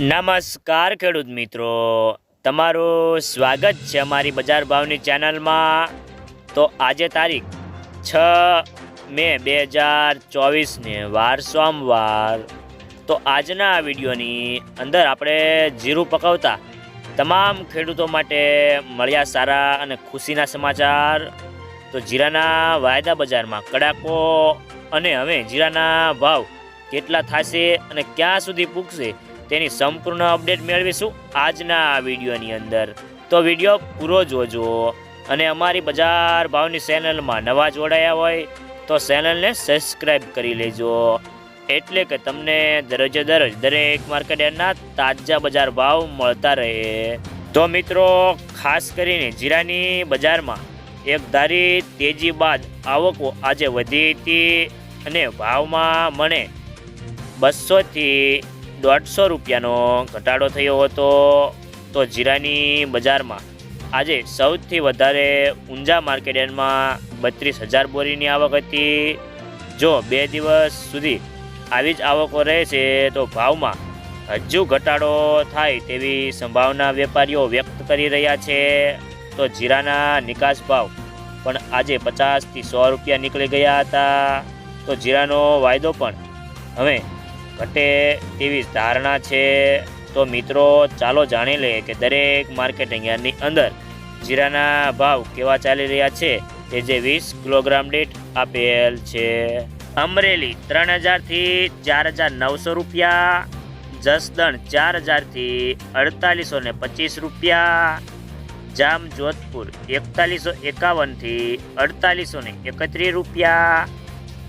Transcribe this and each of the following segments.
નમસ્કાર, ખેડૂત મિત્રો. તમારું સ્વાગત છે અમારી બજાર ભાવની ચેનલમાં. તો આજે તારીખ છ મે બે હજાર ચોવીસને, વાર સોમવાર. તો આજના આ વિડીયોની અંદર આપણે જીરું પકવતા તમામ ખેડૂતો માટે મળ્યા સારા અને ખુશીના સમાચાર. તો જીરાના વાયદા બજારમાં કડાકો અને હવે જીરાના ભાવ કેટલા થશે અને ક્યાં સુધી પૂગશે તેની સંપૂર્ણ અપડેટ મેળવીશું આજના વિડીયોની અંદર. તો વીડિયો પૂરો જોજો અને અમારી બજાર ભાવની ચેનલમાં નવા જોડાયા હોય તો ચેનલને સબસ્ક્રાઈબ કરી લેજો. એટલે કે તમને દરરોજે દરરોજ દરેક માર્કેટના તાજા બજાર ભાવ મળતા રહે. તો મિત્રો, ખાસ કરીને જીરાની બજારમાં એક ધારી તેજી બાદ આવકો આજે વધી હતી અને ભાવમાં મને બસોથી દોઢસો રૂપિયાનો ઘટાડો થયો હતો. તો જીરાની બજારમાં આજે સૌથી વધારે ઊંઝા માર્કેટમાં બત્રીસ હજાર બોરીની આવક હતી. જો બે દિવસ સુધી આવી જ આવકો રહેશે, તો ભાવમાં હજુ ઘટાડો થાય તેવી સંભાવના વેપારીઓ વ્યક્ત કરી રહ્યા છે. તો જીરાના નિકાસ ભાવ પણ આજે પચાસથી સો રૂપિયા નીકળી ગયા હતા. તો જીરાનો વાયદો પણ હવે ઘટે તેવી ધારણા છે. તો મિત્રો, ચાલો જાણી લઈએ કે દરેક માર્કેટિંગ યાર્ડની અંદર જીરાના ભાવ કેવા ચાલી રહ્યા છે. તે જે વીસ કિલોગ્રામ દીઠ આપેલ છે. અમરેલી ત્રણ હજારથી ચાર હજાર નવસો રૂપિયા. જસદણ ચાર હજારથી અડતાલીસો ને પચીસ રૂપિયા. જામ જોધપુર એકતાલીસો એકાવનથી અડતાલીસો ને એકત્રીસ રૂપિયા.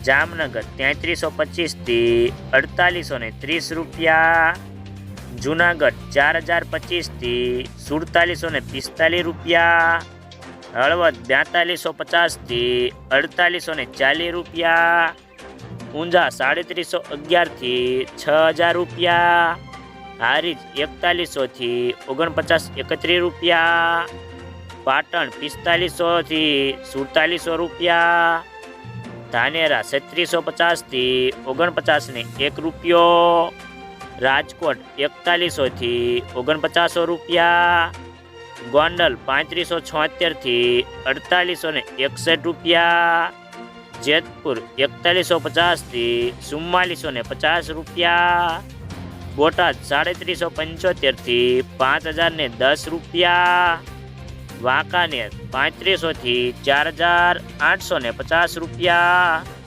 જામનગર તેત્રીસો પચીસથી અડતાલીસો ને ત્રીસ રૂપિયા. જુનાગઢ ચાર હજાર પચીસથી સુડતાલીસો ને પિસ્તાલીસ રૂપિયા. હળવદ બેતાલીસો પચાસથી અડતાલીસો ને ચાલીસ રૂપિયા. ઊંઝા સાડત્રીસો અગિયારથી છ હજાર રૂપિયા. હારીજ એકતાલીસોથી ઓગણપચાસ એકત્રીસ રૂપિયા. પાટણ પિસ્તાલીસોથી સુડતાલીસો રૂપિયા. ધાનેરા છત્રીસો પચાસથી ઓગણપચાસને એક રૂપિયો. રાજકોટ એકતાલીસોથી ઓગણપચાસો રૂપિયા. ગોંડલ પાંત્રીસો છોતેરથી અડતાલીસો ને એકસઠ રૂપિયા. જેતપુર એકતાલીસો પચાસથી ચુમ્માલીસો ને પચાસ રૂપિયા. બોટાદ સાડત્રીસો પંચોતેરથી પાંચ હજાર ને દસ રૂપિયા. વાંકાનેર પાંત્રીસોથી ચાર હજાર આઠસો ને પચાસ રૂપિયા.